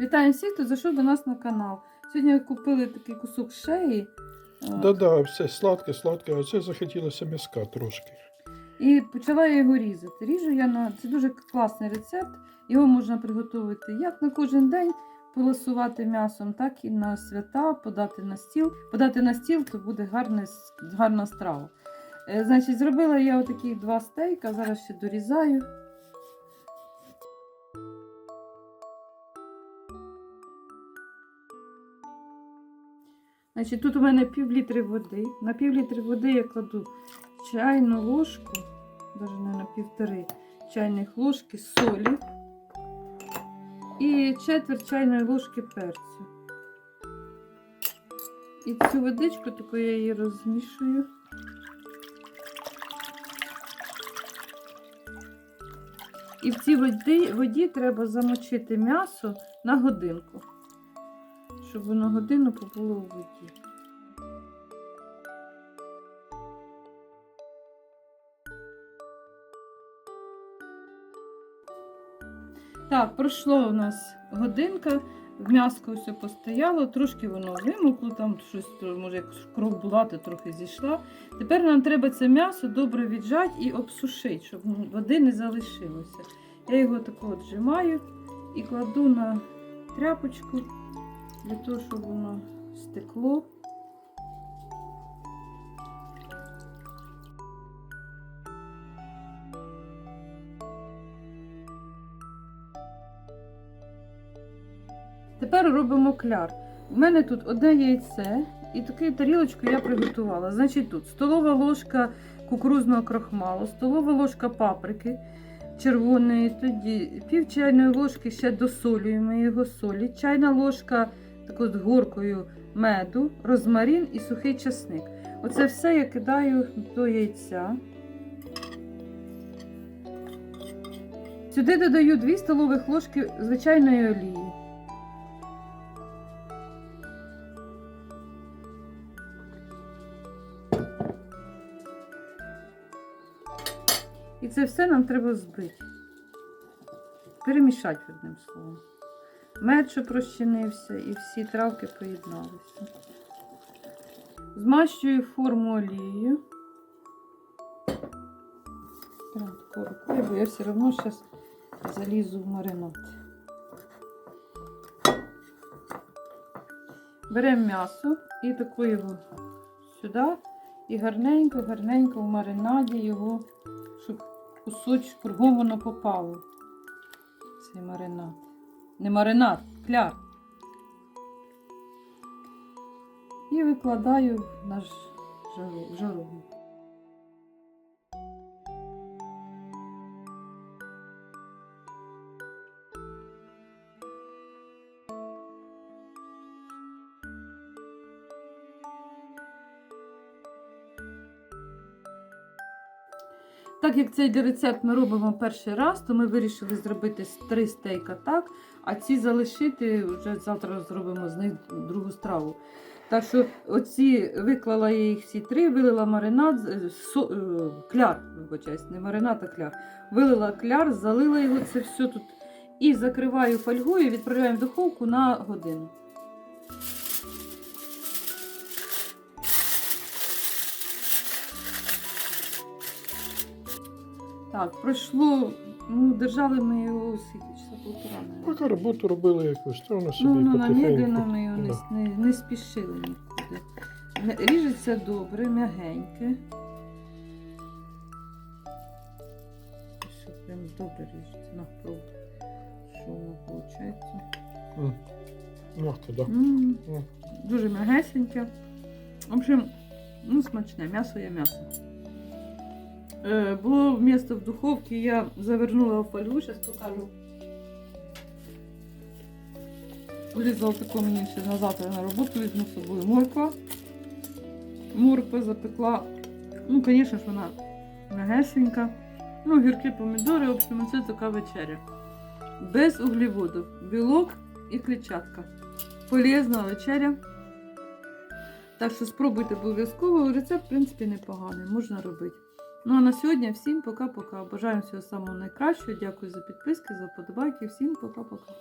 Вітаю всіх, хто зайшов до нас на канал. Сьогодні купили такий кусок шеї. Да-да, все сладке, сладке, а це захотілося м'яска трошки. І почала я його різати. Ріжу я на це дуже класний рецепт. Його можна приготувати як на кожен день, полосувати м'ясом, так і на свята, подати на стіл. Подати на стіл, то буде гарна, гарна страва. Е, Значить, зробила я отакі два стейка, зараз ще дорізаю. Значить, тут у мене пів літри води. На пів літри води я кладу чайну ложку, навіть не на півтори чайних ложки солі і четверть чайної ложки перцю. І цю водичку таку я її розмішую. І в цій воді, воді треба замочити м'ясо на годинку, щоб воно годину побуло у воді. Так, пройшло у нас годинка, м'яско все постояло, трошки воно вимокло, там щось, може, як кров була, то трохи зійшла. Тепер нам треба це м'ясо добре віджати і обсушити, щоб води не залишилося. Я його тако от зжимаю і кладу на тряпочку для того, щоб воно стекло. Тепер робимо кляр. У мене тут одне яйце і таку тарілочку я приготувала. Значить, тут столова ложка кукурузного крохмалу, столова ложка паприки червоної, тоді пів чайної ложки ще досолюємо його солі, чайна ложка таку з горкою меду, розмарин і сухий часник. Оце все я кидаю до яйця. Сюди додаю 2 столових ложки звичайної олії. І це все нам треба збити. Перемішати одним словом. Мед, що розчинився, і всі травки поєдналися. Змащую форму олією. Рукою, бо я все одно зараз залізу в маринад. Беремо м'ясо і таку його сюди. І гарненько, гарненько в маринаді його, щоб кусочок кругом воно попало. Цей маринад. Не маринад, кляр. І викладаю в наш жару- Так як цей рецепт ми робимо перший раз, то ми вирішили зробити три стейка так, а ці залишити вже завтра зробимо з них другу страву. Так що оці виклала я їх всі три, вилила маринад, со, е, кляр, вибачаюсь, не маринад, а кляр. Вилила кляр, залила його це все тут і закриваю фольгою, відправляємо в духовку на годину. Так, пройшло, ну, держали ми його скільки часа полтора. Поки роботу робили якусь, то воно собі Ну, ну, на потихеньку. ми його не, с- не, не спішили нікуди. Ріжеться добре, м'ягеньке. Все прям добре ріжеться. На пробу. Що воно виходить? Мягко, да. М, М. Дуже м'ягесеньке. В общем, ну смачне, м'ясо є м'ясо. Е, було місто в духовці, я завернула в фольгу, зараз покажу. Вирізала таку мені ще на завтра на роботу, візьму з собою морква. Морква запекла. Ну, звісно ж, вона м'ягесенька. Ну, гіркі помідори, в общем, це така вечеря. Без углеводів. Білок і клітчатка. Полезна вечеря. Так що спробуйте обов'язково. Рецепт, в принципі, непоганий, можна робити. Ну а на сьогодні всім пока-пока. Бажаємо всього самого найкращого. Дякую за підписки, за подобайки. Всім пока-пока.